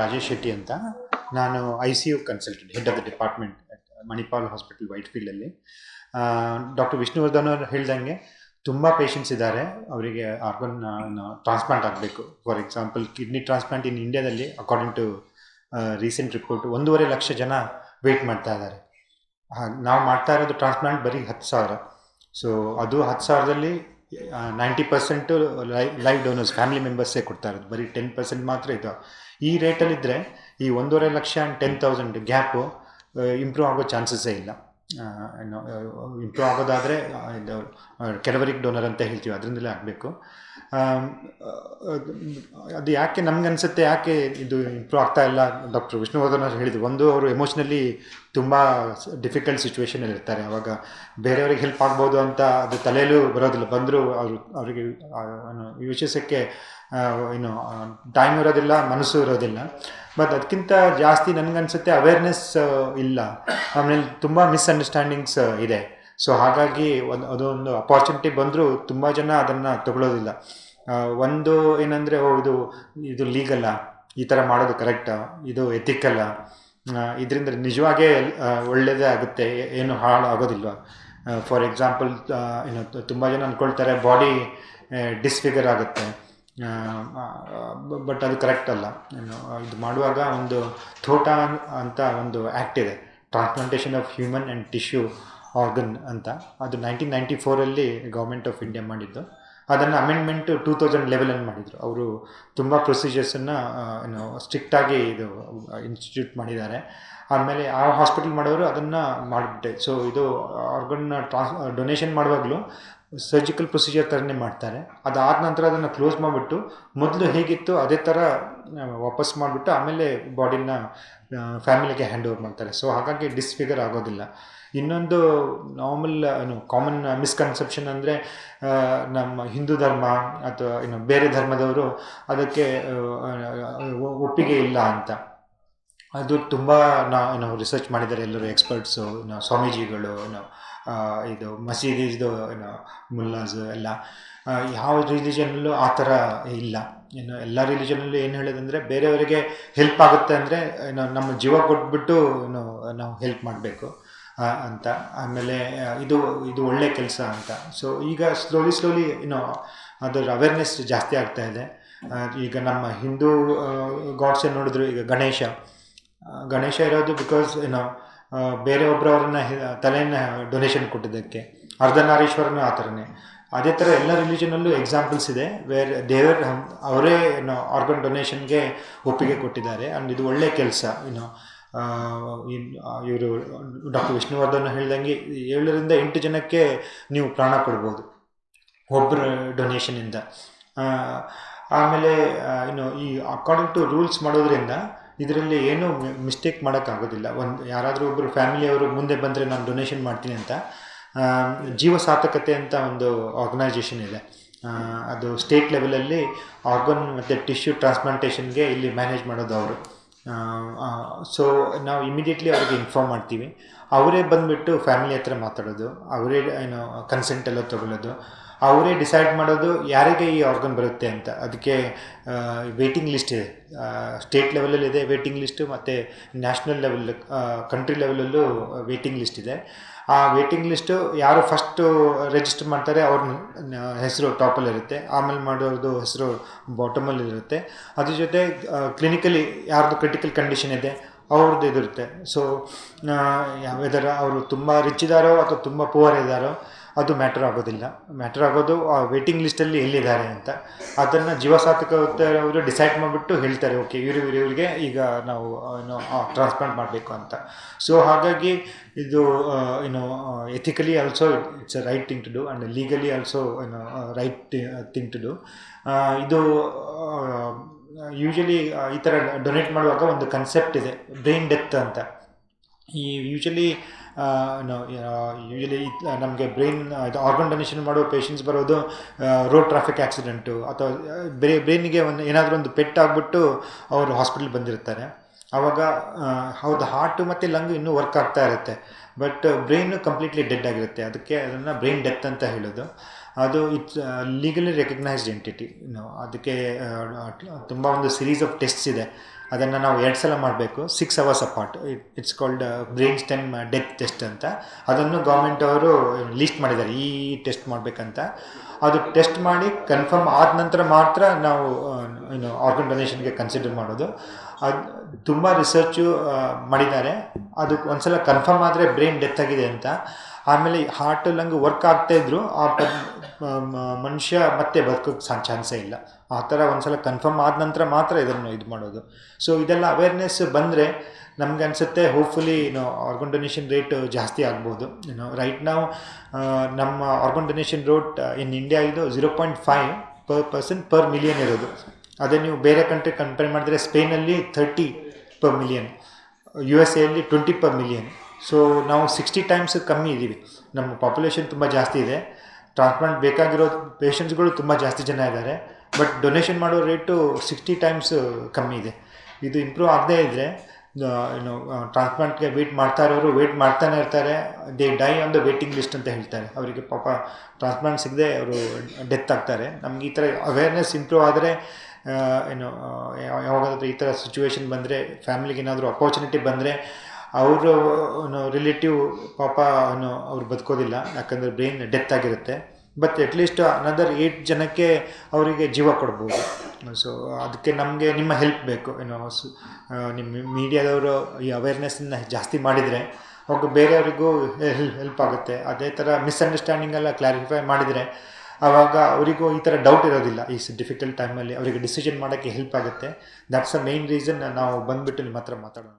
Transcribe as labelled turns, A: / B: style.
A: ರಾಜೇಶ್ ಶೆಟ್ಟಿ ಅಂತ. ನಾನು I C U consultant head of the department Manipal hospital white ಫೀಲ್ಡಲ್ಲಿ doctor Vishnuvardhan ಅವರು ಹೇಳ್ದಂಗೆ ತುಂಬ ಪೇಷಂಟ್ಸ್ ಇದ್ದಾರೆ. ಅವರಿಗೆ ಆರ್ಗನ್ ಟ್ರಾನ್ಸ್ಪ್ಲಾಂಟ್ ಆಗಬೇಕು. For example kidney transplant in ಇಂಡಿಯಾದಲ್ಲಿ ಅಕಾರ್ಡಿಂಗ್ ಟು ರೀಸೆಂಟ್ ರಿಪೋರ್ಟ್ ಒಂದೂವರೆ ಲಕ್ಷ ಜನ ವೆಯ್ಟ್ ಮಾಡ್ತಾ ಇದ್ದಾರೆ. ನಾವು ಮಾಡ್ತಾ ಇರೋದು ಟ್ರಾನ್ಸ್ಪ್ಲಾಂಟ್ ಬರೀ ಹತ್ತು ಸಾವಿರ. ಸೊ ಅದು ಹತ್ತು ಸಾವಿರದಲ್ಲಿ ninety percent live donors family ಮೆಂಬರ್ಸೇ ಕೊಡ್ತಾ ಇರೋದು. ಬರೀ ಟೆನ್ ಪರ್ಸೆಂಟ್ ಮಾತ್ರ ಇದು. ಈ ರೇಟಲ್ಲಿದ್ದರೆ ಈ ಒಂದೂವರೆ lakh and ten thousand gap improve ಆಗೋ ಚಾನ್ಸಸ್ಸೇ ಇಲ್ಲ. ಇಂಪ್ರೂವ್ ಆಗೋದಾದರೆ ಕೆಲವರಿಗೆ ಡೋನರ್ ಅಂತ ಹೇಳ್ತೀವಿ. ಅದರಿಂದಲೇ ಆಗಬೇಕು. ಅದು ಯಾಕೆ ನಮ್ಗೆ ಅನಿಸುತ್ತೆ, ಯಾಕೆ ಇದು ಇಂಪ್ರೂವ್ ಆಗ್ತಾ ಇಲ್ಲ? ಡಾಕ್ಟರ್ ವಿಷ್ಣುವರ್ಧನ್ ಹೇಳಿದ್ರು. ಒಂದು, ಅವರು ಎಮೋಷ್ನಲಿ ತುಂಬ ಡಿಫಿಕಲ್ಟ್ ಸಿಚುವೇಷನಲ್ಲಿ ಇರ್ತಾರೆ. ಅವಾಗ ಬೇರೆಯವ್ರಿಗೆ ಹೆಲ್ಪ್ ಆಗ್ಬೋದು ಅಂತ ಅದು ತಲೆಯಲ್ಲೂ ಬರೋದಿಲ್ಲ. ಬಂದರೂ ಅವರು, ಅವರಿಗೆ ವಿಶೇಷಕ್ಕೆ ಏನು ಟೈಮ್ ಇರೋದಿಲ್ಲ, ಮನಸ್ಸು ಇರೋದಿಲ್ಲ. ಬಟ್ ಅದಕ್ಕಿಂತ ಜಾಸ್ತಿ ನನಗನ್ಸುತ್ತೆ ಅವೇರ್ನೆಸ್ ಇಲ್ಲ. ಆಮೇಲೆ ತುಂಬ ಮಿಸ್ಅಂಡರ್ಸ್ಟ್ಯಾಂಡಿಂಗ್ಸ್ ಇದೆ. ಸೊ ಹಾಗಾಗಿ ಒಂದು, ಅದೊಂದು ಅಪಾರ್ಚುನಿಟಿ ಬಂದರೂ ತುಂಬ ಜನ ಅದನ್ನು ತಗೊಳ್ಳೋದಿಲ್ಲ ಒಂದು ಏನಂದರೆ, ಓ, ಇದು ಇದು ಲೀಗಲ್ಲ ಈ ಥರ ಮಾಡೋದು ಕರೆಕ್ಟಾ ಇದು ಎಥಿಕಲ್ಲ ಇದರಿಂದ ನಿಜವಾಗೇ ಒಳ್ಳೆಯದೇ ಆಗುತ್ತೆ. ಏನು ಹಾಳು ಆಗೋದಿಲ್ವ? ಫಾರ್ ಎಕ್ಸಾಂಪಲ್ ಏನು ತುಂಬ ಜನ ಅಂದ್ಕೊಳ್ತಾರೆ ಬಾಡಿ ಡಿಸ್ಫಿಗರ್ ಆಗುತ್ತೆ. ಬಟ್ ಅದು ಕರೆಕ್ಟ್ ಅಲ್ಲ. ಏನು ಇದು ಮಾಡುವಾಗ ಒಂದು ಥೋಟ ಅಂತ ಒಂದು ಆ್ಯಕ್ಟ್ ಇದೆ. Transplantation of human and tissue organ ಅಂತ. ಅದು ನೈನ್ಟೀನ್ ನೈಂಟಿ ಫೋರಲ್ಲಿ ಗೌರ್ಮೆಂಟ್ ಆಫ್ ಇಂಡಿಯಾ ಮಾಡಿದ್ದು. ಅದನ್ನು ಅಮೆಂಡ್ಮೆಂಟ್ ಟೂ ತೌಸಂಡ್ ಲೆವೆಲಲ್ಲಿ ಮಾಡಿದರು. ಅವರು ತುಂಬ ಪ್ರೊಸೀಜರ್ಸನ್ನು ಏನು ಸ್ಟ್ರಿಕ್ಟಾಗಿ ಇದು ಇನ್ಸ್ಟಿಟ್ಯೂಟ್ ಮಾಡಿದ್ದಾರೆ. ಆಮೇಲೆ ಆ ಹಾಸ್ಪಿಟಲ್ ಮಾಡೋರು ಅದನ್ನು ಮಾಡಿಬಿಟ್ಟೆ. ಸೊ ಇದು ಆರ್ಗನ್ನ ಟ್ರಾನ್ಸ್ ಡೊನೇಷನ್ ಮಾಡುವಾಗಲೂ ಸರ್ಜಿಕಲ್ ಪ್ರೊಸೀಜರ್ ಥರನೇ ಮಾಡ್ತಾರೆ. ಅದಾದ ನಂತರ ಅದನ್ನು ಕ್ಲೋಸ್ ಮಾಡಿಬಿಟ್ಟು ಮೊದಲು ಹೇಗಿತ್ತು ಅದೇ ಥರ ವಾಪಸ್ ಮಾಡಿಬಿಟ್ಟು ಆಮೇಲೆ ಬಾಡಿನ ಫ್ಯಾಮಿಲಿಗೆ ಹ್ಯಾಂಡ್ ಓವರ್ ಮಾಡ್ತಾರೆ. ಸೊ ಹಾಗಾಗಿ ಡಿಸ್ಫಿಗರ್ ಆಗೋದಿಲ್ಲ. ಇನ್ನೊಂದು ನಾರ್ಮಲ್ ಏನು ಕಾಮನ್ ಮಿಸ್ಕನ್ಸೆಪ್ಷನ್ ಅಂದರೆ ನಮ್ಮ ಹಿಂದೂ ಧರ್ಮ ಅಥವಾ ಏನು ಬೇರೆ ಧರ್ಮದವರು ಅದಕ್ಕೆ ಒಪ್ಪಿಗೆ ಇಲ್ಲ ಅಂತ. ಅದು ತುಂಬ ನಾ ಏನು ರಿಸರ್ಚ್ ಮಾಡಿದ್ದಾರೆ ಎಲ್ಲರೂ ಎಕ್ಸ್ಪರ್ಟ್ಸು ಸ್ವಾಮೀಜಿಗಳು ಇದು ಮಸೀದಿದು ಏನು ಮುಲ್ಲಾಸ್ ಎಲ್ಲ. ಯಾವ ರಿಲಿಜನಲ್ಲೂ ಆ ಥರ ಇಲ್ಲ. ಏನು ಎಲ್ಲ ರಿಲಿಜನಲ್ಲೂ ಏನು ಹೇಳೋದಂದರೆ, ಬೇರೆಯವರಿಗೆ ಹೆಲ್ಪ್ ಆಗುತ್ತೆ ಅಂದರೆ ನಮ್ಮ ಜೀವ ಕೊಟ್ಬಿಟ್ಟು ನಾವು ಹೆಲ್ಪ್ ಮಾಡಬೇಕು. ಅಂತ. ಆಮೇಲೆ ಇದು ಇದು ಒಳ್ಳೆ ಕೆಲಸ ಅಂತ. ಸೊ ಈಗ ಸ್ಲೋಲಿ ಸ್ಲೋಲಿ ಏನೋ ಅದರ ಅವೇರ್ನೆಸ್ ಜಾಸ್ತಿ ಆಗ್ತಾ ಇದೆ. ಈಗ ನಮ್ಮ ಹಿಂದೂ ಗಾಡ್ಸೇ ನೋಡಿದ್ರು? ಈಗ ಗಣೇಶ. ಗಣೇಶ ಇರೋದು ಬಿಕಾಸ್ ಏನೋ ಬೇರೆ ಒಬ್ಬರವ್ರನ್ನ ತಲೆಯನ್ನು ಡೊನೇಷನ್ ಕೊಟ್ಟಿದ್ದಕ್ಕೆ. ಅರ್ಧನಾರೀಶ್ವರನು ಆ ಥರನೇ. ಅದೇ ಥರ ಎಲ್ಲ ರಿಲಿಜನಲ್ಲೂ ಎಕ್ಸಾಂಪಲ್ಸ್ ಇದೆ ವೇರ್ ದೇವರ್, ಅವರೇ ಏನೋ ಆರ್ಗನ್ ಡೊನೇಷನ್ಗೆ ಒಪ್ಪಿಗೆ ಕೊಟ್ಟಿದ್ದಾರೆ. ಆ್ಯಂಡ್ ಇದು ಒಳ್ಳೆಯ ಕೆಲಸ ಏನೋ ಇವರು, ಡಾಕ್ಟರ್ ವಿಷ್ಣುವರ್ಧನ್ ಹೇಳ್ದಂಗೆ ಏಳರಿಂದ ಎಂಟು ಜನಕ್ಕೆ ನೀವು ಪ್ರಾಣ ಕೊಡ್ಬೋದು ಒಬ್ಬರ ಡೊನೇಷನಿಂದ ಆಮೇಲೆ ಇನ್ನು ಈ ಅಕಾರ್ಡಿಂಗ್ ಟು ರೂಲ್ಸ್ ಮಾಡೋದ್ರಿಂದ ಇದರಲ್ಲಿ ಏನೂ ಮಿಸ್ಟೇಕ್ ಮಾಡೋಕ್ಕಾಗೋದಿಲ್ಲ. ಒಂದು, ಯಾರಾದರೂ ಒಬ್ಬರು ಫ್ಯಾಮಿಲಿಯವರು ಮುಂದೆ ಬಂದರೆ ನಾನು ಡೊನೇಷನ್ ಮಾಡ್ತೀನಿ ಅಂತ ಜೀವ ಸಾರ್ಥಕತೆ ಅಂತ ಒಂದು ಆರ್ಗನೈಜೇಷನ್ ಇದೆ. ಅದು ಸ್ಟೇಟ್ ಲೆವೆಲಲ್ಲಿ ಆರ್ಗನ್ ಮತ್ತು ಟಿಶ್ಯೂ ಟ್ರಾನ್ಸ್ಪ್ಲಾಂಟೇಷನ್ಗೆ ಇಲ್ಲಿ ಮ್ಯಾನೇಜ್ ಮಾಡೋದು ಅವರು. ಸೊ ನಾವು ಇಮಿಡಿಯೇಟ್ಲಿ ಅವ್ರಿಗೆ ಇನ್ಫಾರ್ಮ್ ಮಾಡ್ತೀವಿ. ಅವರೇ ಬಂದುಬಿಟ್ಟು ಫ್ಯಾಮಿಲಿ ಹತ್ರ ಮಾತಾಡೋದು, ಅವರೇ, ಏನು ಕನ್ಸೆಂಟ್ ಎಲ್ಲ ತೊಗೊಳ್ಳೋದು, ಅವರೇ ಡಿಸೈಡ್ ಮಾಡೋದು ಯಾರಿಗೆ ಈ ಆರ್ಗನ್ ಬರುತ್ತೆ ಅಂತ. ಅದಕ್ಕೆ ವೇಟಿಂಗ್ ಲಿಸ್ಟ್ ಇದೆ. ಸ್ಟೇಟ್ ಲೆವೆಲಲ್ಲಿ ಇದೆ ವೇಟಿಂಗ್ ಲಿಸ್ಟು ಮತ್ತು ನ್ಯಾಷನಲ್ ಲೆವೆಲ್ ಕಂಟ್ರಿ ಲೆವೆಲಲ್ಲೂ ವೇಟಿಂಗ್ ಲಿಸ್ಟ್ ಇದೆ. ಆ ವೇಟಿಂಗ್ ಲಿಸ್ಟು ಯಾರು ಫಸ್ಟು ರಿಜಿಸ್ಟರ್ ಮಾಡ್ತಾರೆ ಅವ್ರ ಹೆಸರು ಟಾಪಲ್ಲಿರುತ್ತೆ ಆಮೇಲೆ ಮಾಡೋರ್ದು ಹೆಸರು ಬಾಟಮಲ್ಲಿ ಇರುತ್ತೆ. ಅದ್ರ ಜೊತೆ ಕ್ಲಿನಿಕಲಿ ಯಾರ್ದು ಕ್ರಿಟಿಕಲ್ ಕಂಡೀಷನ್ ಇದೆ ಅವ್ರದ್ದು ಇದಿರುತ್ತೆ ಸೊ ವೆದರ್ ಅವರು ತುಂಬ ರಿಚ್ ಇದ್ದಾರೋ ಅಥವಾ ತುಂಬ ಪುವರ್ ಇದ್ದಾರೋ, ಅದು ಮ್ಯಾಟರ್ ಆಗೋದಿಲ್ಲ. ಮ್ಯಾಟರ್ ಆಗೋದು ಆ ವೇಟಿಂಗ್ ಲಿಸ್ಟಲ್ಲಿ ಎಲ್ಲಿದ್ದಾರೆ ಅಂತ. ಅದನ್ನು ಅವರು ಡಿಸೈಡ್ ಮಾಡಿಬಿಟ್ಟು ಹೇಳ್ತಾರೆ ಓಕೆ ಇವರು ಇವರಿಗೆ ಈಗ ನಾವು ಏನು ಟ್ರಾನ್ಸ್ಪ್ಲಾಂಟ್ ಮಾಡಬೇಕು ಅಂತ. ಸೊ ಹಾಗಾಗಿ ಇದು ಏನು ethically also it's a right thing to do and legally also ಏನು ರೈಟ್ ಥಿಂಗ್ ಟು ಡು ಇದು ಯೂಶಲಿ ಈ ಥರ ಡೊನೇಟ್ ಮಾಡುವಾಗ ಒಂದು ಕನ್ಸೆಪ್ಟ್ ಇದೆ ಬ್ರೈನ್ ಡೆತ್ ಅಂತ. ಈ ಯೂಶಲಿ ಯೂಶಲಿ ನಮಗೆ ಬ್ರೈನ್ ಇದು ಆರ್ಗನ್ ಡೊನೇಷನ್ ಮಾಡೋ ಪೇಷಂಟ್ಸ್ ಬರೋದು ರೋಡ್ ಟ್ರಾಫಿಕ್ ಆ್ಯಕ್ಸಿಡೆಂಟು ಅಥವಾ ಬ್ರೇ, ಬ್ರೈನಿಗೆ ಒಂದು ಏನಾದರೂ ಒಂದು ಪೆಟ್ಟಾಗ್ಬಿಟ್ಟು ಅವರು ಹಾಸ್ಪಿಟ್ಲ್ ಬಂದಿರ್ತಾರೆ. ಆವಾಗ ಹೌದು ಹಾರ್ಟು ಮತ್ತು ಲಂಗ್ ಇನ್ನೂ ವರ್ಕ್ ಆಗ್ತಾ ಇರುತ್ತೆ. ಬಟ್ ಬ್ರೈನು ಕಂಪ್ಲೀಟ್ಲಿ ಡೆಡ್ ಆಗಿರುತ್ತೆ. ಅದಕ್ಕೆ ಅದನ್ನು ಬ್ರೈನ್ ಡೆತ್ ಅಂತ ಹೇಳೋದು. ಅದು ಇಟ್ಸ್ ಲೀಗಲಿ ರೆಕಗ್ನೈಸ್ಡ್ ಎಂಟಿಟಿ ಅದಕ್ಕೆ ತುಂಬ ಒಂದು ಸಿರೀಸ್ ಆಫ್ ಟೆಸ್ಟ್ಸ್ ಇದೆ. ಅದನ್ನು ನಾವು ಎರಡು ಸಲ ಮಾಡಬೇಕು. Six hours apart it's called brain stem death test ಅಂತ. ಅದನ್ನು ಗೌರ್ಮೆಂಟ್ ಅವರು ಲೀಸ್ಟ್ ಮಾಡಿದ್ದಾರೆ. ಈ ಟೆಸ್ಟ್ ಮಾಡಬೇಕಂತ. ಅದು ಟೆಸ್ಟ್ ಮಾಡಿ ಕನ್ಫರ್ಮ್ ಆದ ನಂತರ ಮಾತ್ರ ನಾವು ಏನು ಆರ್ಗನ್ ಡೊನೇಷನ್ಗೆ ಕನ್ಸಿಡರ್ ಮಾಡೋದು. ಅದು ತುಂಬ ರಿಸರ್ಚು ಮಾಡಿದ್ದಾರೆ. ಅದಕ್ಕೆ ಒಂದು ಸಲ ಕನ್ಫರ್ಮ್ ಆದರೆ ಬ್ರೈನ್ ಡೆತ್ ಆಗಿದೆ ಅಂತ. ಆಮೇಲೆ ಹಾರ್ಟ್ ಲಂಗ್ ವರ್ಕ್ ಆಗ್ತಾಯಿದ್ರು ಆ ಮನುಷ್ಯ ಮತ್ತೆ ಬದುಕೋಕ್ಕೆ ಸಾ ಚಾನ್ಸೇ ಇಲ್ಲ. ಆ ಥರ ಒಂದ್ಸಲ ಕನ್ಫರ್ಮ್ ಆದ ನಂತರ ಮಾತ್ರ ಇದನ್ನು ಇದು ಮಾಡೋದು. ಸೊ ಇದೆಲ್ಲ ಅವೇರ್ನೆಸ್ ಬಂದರೆ ನಮ್ಗೆ ಅನಿಸುತ್ತೆ ಹೋಪ್ಫುಲಿ ಏನು ಆರ್ಗನ್ ಡೊನೇಷನ್ ರೇಟ್ ಜಾಸ್ತಿ ಆಗ್ಬೋದು. ಏನು ರೈಟ್ ನಾವು ನಮ್ಮ organ donation rate in India ಇದು zero point five per person per million ಇರೋದು. ಅದೇ ನೀವು ಬೇರೆ ಕಂಟ್ರಿ ಕಂಪೇರ್ ಮಾಡಿದ್ರೆ ಸ್ಪೇನಲ್ಲಿ thirty per million U S ಎಲ್ಲಿ ಟ್ವೆಂಟಿ ಪರ್ ಮಿಲಿಯನ್ ಸೊ ನಾವು ಸಿಕ್ಸ್ಟಿ ಟೈಮ್ಸ್ ಕಮ್ಮಿ ಇದ್ದೀವಿ ನಮ್ಮ ಪಾಪ್ಯುಲೇಷನ್ ತುಂಬ ಜಾಸ್ತಿ ಇದೆ. ಟ್ರಾನ್ಸ್ಪ್ಲಾಂಟ್ ಬೇಕಾಗಿರೋ ಪೇಷಂಟ್ಸ್ಗಳು ತುಂಬ ಜಾಸ್ತಿ ಜನ ಇದ್ದಾರೆ. ಬಟ್ ಡೊನೇಷನ್ ಮಾಡೋ ರೇಟು ಸಿಕ್ಸ್ಟಿ ಟೈಮ್ಸ್ ಕಮ್ಮಿ ಇದೆ. ಇದು ಇಂಪ್ರೂವ್ ಆಗದೇ ಇದ್ದರೆ ಏನು ಟ್ರಾನ್ಸ್ಪ್ಲಾಂಟ್ಗೆ ವೆಯ್ಟ್ ಮಾಡ್ತಾ ಇರೋರು ವೆಯ್ಟ್ ಮಾಡ್ತಾನೆ ಇರ್ತಾರೆ. They die on the waiting list ಅಂತ ಹೇಳ್ತಾರೆ. ಅವರಿಗೆ ಪಾಪ ಟ್ರಾನ್ಸ್ಪ್ಲಾಂಟ್ ಸಿಗದೆ ಅವರು ಡೆತ್ ಆಗ್ತಾರೆ. ನಮ್ಗೆ ಈ ಥರ ಅವೇರ್ನೆಸ್ ಇಂಪ್ರೂವ್ ಆದರೆ ಏನು ಯಾವಾಗಾದರೂ ಈ ಥರ ಸಿಚುವೇಶನ್ ಬಂದರೆ ಫ್ಯಾಮಿಲಿಗೆ ಏನಾದರೂ ಅಪಾರ್ಚುನಿಟಿ ಬಂದರೆ, ಅವರು ರಿಲೇಟಿವ್ ಪಾಪ, ಏನು, ಅವ್ರು ಬದುಕೋದಿಲ್ಲ. ಯಾಕಂದರೆ ಬ್ರೈನ್ ಡೆತ್ ಆಗಿರುತ್ತೆ. But at least another eight ಜನಕ್ಕೆ ಅವರಿಗೆ ಜೀವ ಕೊಡ್ಬೋದು. ಸೊ ಅದಕ್ಕೆ ನಮಗೆ ನಿಮ್ಮ ಹೆಲ್ಪ್ ಬೇಕು. ಏನು ನಿಮ್ಮ ಮೀಡಿಯಾದವರು ಈ ಅವೇರ್ನೆಸ್ನ ಜಾಸ್ತಿ ಮಾಡಿದರೆ, ಅವಾಗ ಬೇರೆಯವರಿಗೂ ಹೆಲ್ಪ್ ಆಗುತ್ತೆ. ಅದೇ ಥರ ಮಿಸ್ಅಂಡರ್ಸ್ಟ್ಯಾಂಡಿಂಗ್ ಎಲ್ಲ ಕ್ಲಾರಿಫೈ ಮಾಡಿದರೆ ಆವಾಗ ಅವರಿಗೂ ಈ ಥರ ಡೌಟ್ ಇರೋದಿಲ್ಲ. ಈ ಡಿಫಿಕಲ್ಟ್ ಟೈಮಲ್ಲಿ ಅವರಿಗೆ ಡಿಸಿಷನ್ ಮಾಡೋಕ್ಕೆ ಹೆಲ್ಪ್ ಆಗುತ್ತೆ. ದಟ್ಸ್ ಅ ಮೇನ್ ರೀಸನ್ ನಾವು ಬಂದುಬಿಟ್ಟು ನಿಮ್ಮ ಹತ್ರ ಮಾತಾಡೋಣ.